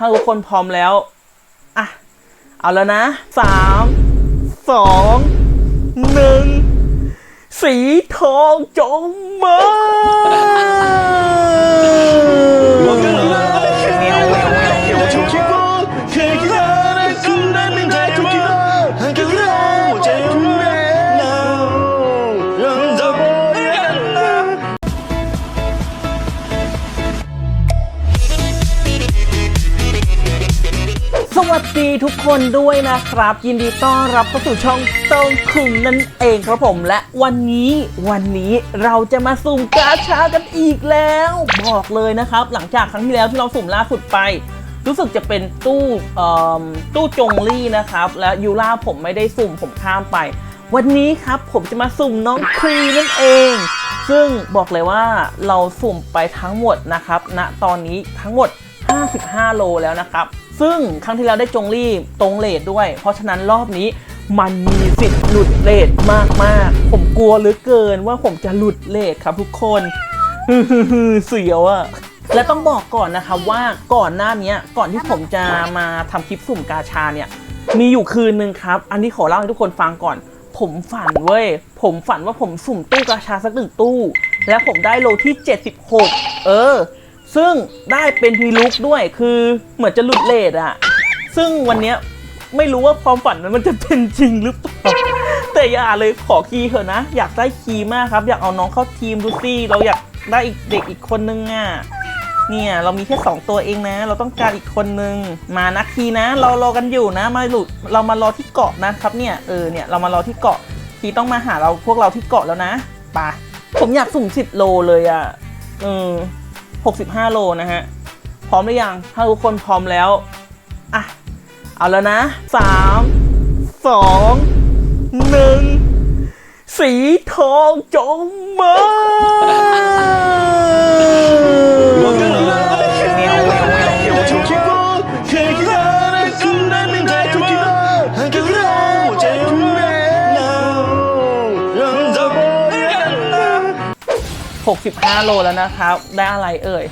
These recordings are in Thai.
ถ้าทุกคนพร้อมแล้ว อะ เอาแล้วนะสามสองหนึ่งสีทองจงมา วัสดีทุกคนด้วยนะครับ ยินดีต้อนรับเข้าสู่ช่องเติงคุงนั่นเองครับผมและวันนี้วันนี้เราจะมาสุ่มกาชากันอีกแล้ว บอกเลยนะครับ หลังจากครั้งที่แล้วที่เราสุ่มล่าสุดไป รู้สึกจะเป็นตู้เอ่อตู้จงลี่นะครับ และยูราผมไม่ได้สุ่มผมข้ามไป วันนี้ครับผมจะมาสุ่มน้องครีนั่นเอง ซึ่งบอกเลยว่าเราสุ่มไปทั้งหมดนะครับณตอนนี้ทั้งหมด 55 โลแล้วนะครับ ซึ่งครั้งที่แล้วได้จงรีบตรงเลทด้วย เพราะฉะนั้นรอบนี้มันมีสิทธิ์หลุดเลทมากๆ ผมกลัวเหลือเกินว่าผมจะหลุดเลทครับทุกคนเสียวอะและต้องบอกก่อนนะครับว่าก่อนหน้านี้ก่อนที่ผมจะมาทำคลิปสุ่มกาชาเนี่ย มีอยู่คืนนึงครับ อันนี้ขอเล่าให้ทุกคนฟังก่อน ผมฝันเว้ย ผมฝันว่าผมสุ่มตู้กาชาสักหนึ่งตู้ แล้วผมได้โลที่ 76 เออ ซึ่งได้เป็นพีลุกด้วยคือเหมือนจะหลุดเลทอะซึ่งวันเนี้ยไม่รู้ว่าความฝันนั้นมันจะเป็นจริงหรือเปล่าแต่อย่าเลยขอคีย์เถอะนะ อยากได้คีย์มากครับ อยากเอาน้องเข้าทีมดูสิเราอยากได้อีกเด็กอีกคนนึงอะเนี่ยเรามีแค่2ตัวเองนะ เราต้องการอีกคนนึงมานะคีนะ เรารอกันอยู่นะมาหลุดเรามารอที่เกาะนะครับเนี่ยเออเนี่ยเรามารอที่เกาะคีต้องมาหาเราพวกเราที่เกาะแล้วนะไปะผมอยากสุ่ม10โลเลยอะเออ 65 โลนะฮะ พร้อมหรือยัง ถ้าทุกคนพร้อมแล้ว อะ เอาแล้วนะสามสองหนึ่งสีทองจงมา 65 โลแล้วนะครับ ได้อะไรเอ่ย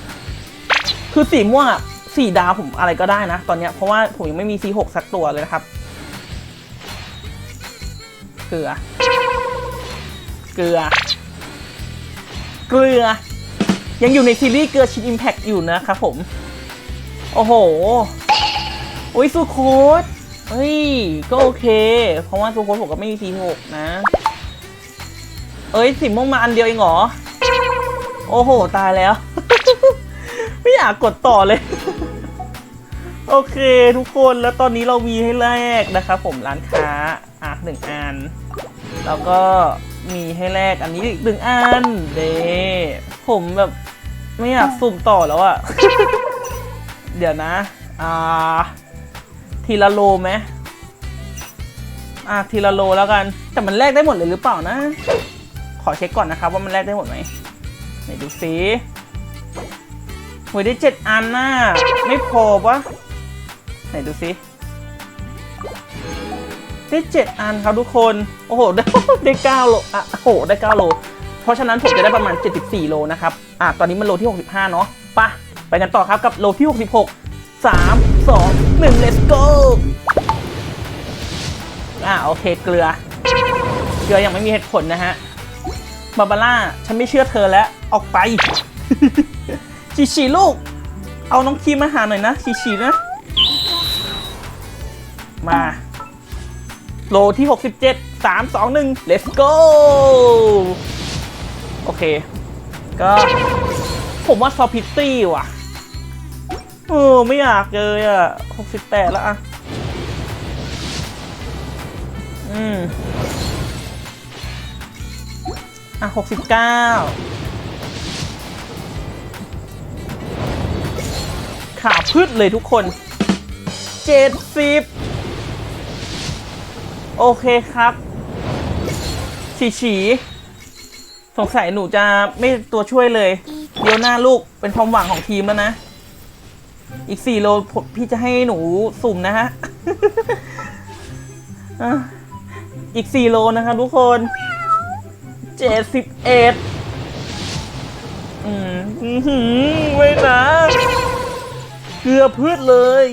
คือสีม่วงอะสีดาวผมอะไรก็ได้นะ ตอนเนี้ยเพราะว่าผมยังไม่มี C6 สักตัวเลยนะครับ เกลือ เกลือ เกลือ ยังอยู่ในซีรีส์เกลือชินอิมแพคอยู่นะครับผม โอ้โห โอ้ยซูโคดเฮ้ย ก็โอเค เพราะว่าซูโคดผมก็ไม่มี C6 นะ เอ้ยสีม่วงมาอันเดียวเองเหรอ โอ้โห ตายแล้ว ไม่อยากกดต่อเลย โอเคทุกคนแล้วตอนนี้เรามีให้แลกนะครับผมร้านค้าอะหนึ่งอัน แล้วก็มีให้แลกอันนี้อีกหนึ่งอันเด้ผมแบบไม่อยากสุ่มต่อแล้วอะเดี๋ยวนะ อ่า ทีละโลไหมอะทีละโลแล้วกัน แต่มันแลกได้หมดเลยหรือเปล่านะ ขอเช็คก่อนนะครับว่ามันแลกได้หมดไหม ไหนดูสิโหยได้เจ็ดอันน่ะไม่พอปะไหนดูสิได้เจ็ดอันครับทุกคน โอ้โหได้ได้เก้าโลอะโอ้โห ได้เก้าโล เพราะฉะนั้นผมจะได้ประมาณ 74 โลนะครับ อะ ตอนนี้มันโลที่ 65 เนาะปะไปกันต่อครับกับโลที่ 66 3 2 1 let's go อะโอเค เกลือ เกลือยังไม่มีเหตุผลนะฮะ บาบาร่า ฉันไม่เชื่อเธอแล้ว ออกไปชีชีลูก เอาน้องคีมมาหาหน่อยนะชีชีนะ มา โลที่ 67 3 2 1 let's go โอเค ก็ผมว่าซอพิตตี้ว่ะเออไม่อยากเลยอะ 68 แล้วอะ อืม อะหกสิบเก้าขาพืชเลยทุกคนเจ็ดสิบโอเคครับ ฉีฉีสงสัยหนูจะไม่ตัวช่วยเลย เดี๋ยวหน้าลูกเป็นความหวังของทีมแล้วนะ อีกสี่โลพี่จะให้หนูสุ่มนะฮะ อีกสี่โลนะครับทุกคน เจ็ดสิบเอ็ดอืมหือไม่นะ เกลือพืชเลย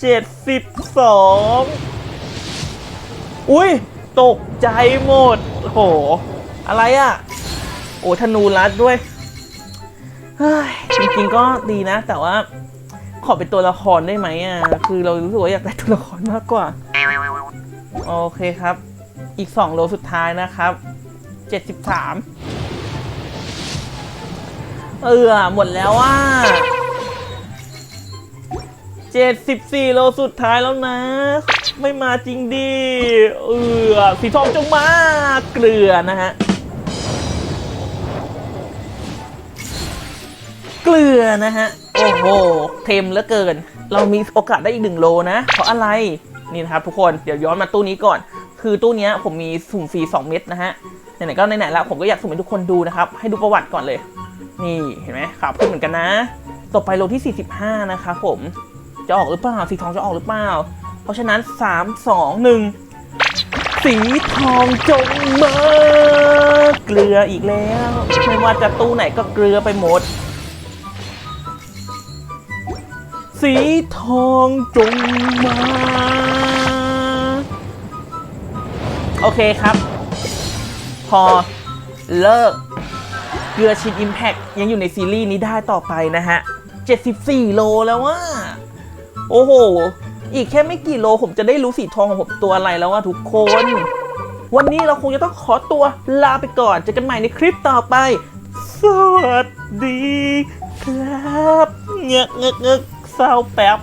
เจ็ดสิบสองอุ้ย ตกใจหมด โห อะไรอะ่ะ โอ้ธนูรัดด้วยเฮ้ยจริงๆก็ดีนะ แต่ว่า ขอเป็นตัวละครได้ไหมอะ คือเรารู้สึกว่าอยากได้ตัวละครมากกว่า โอเคครับ อีก2โลสุดท้ายนะครับ 73เออหมดแล้วว่า74โลสุดท้ายแล้วนะ ไม่มาจริงดิเออสีทองจงมาเกลือนะฮะเกลือนะฮะ โอ้โหเค็มเหลือเกิน เรามีโอกาสได้อีกหนึ่งโลนะ เพราะอะไรนี่นะครับทุกคนเดี๋ยวย้อนมาตู้นี้ก่อน คือตู้นี้ผมมีสุ่มฟรี2เม็ดนะฮะ ไหนๆก็ไหนๆแล้วผมก็อยากสุ่มให้ทุกคนดูนะครับ ให้ดูประวัติก่อนเลย นี่เห็นไหมขาวขึ้นเหมือนกันนะ ต่อไปโลที่ 45 นะครับผม จะออกหรือเปล่า สีทองจะออกหรือเปล่า เพราะฉะนั้น 3 2 1 สีทองจงมาเกลืออีกแล้ว ไม่ว่าจะตู้ไหนก็เกลือไปหมด สีทองจงมา โอเคครับ อเลิกเกลือชินอิมแพกยังอยู่ในซีรีส์นี้ได้ต่อไปนะฮะ 74 โลแล้วว่า โอ้โห อีกแค่ไม่กี่โลผมจะได้รู้สีทองของผมตัวอะไรแล้วว่าทุกคน วันนี้เราคงจะต้องขอตัวลาไปก่อนเจอกันใหม่ในคลิปต่อไป สวัสดีครับเงึกเงึกเงึกเศร้าแป๊บ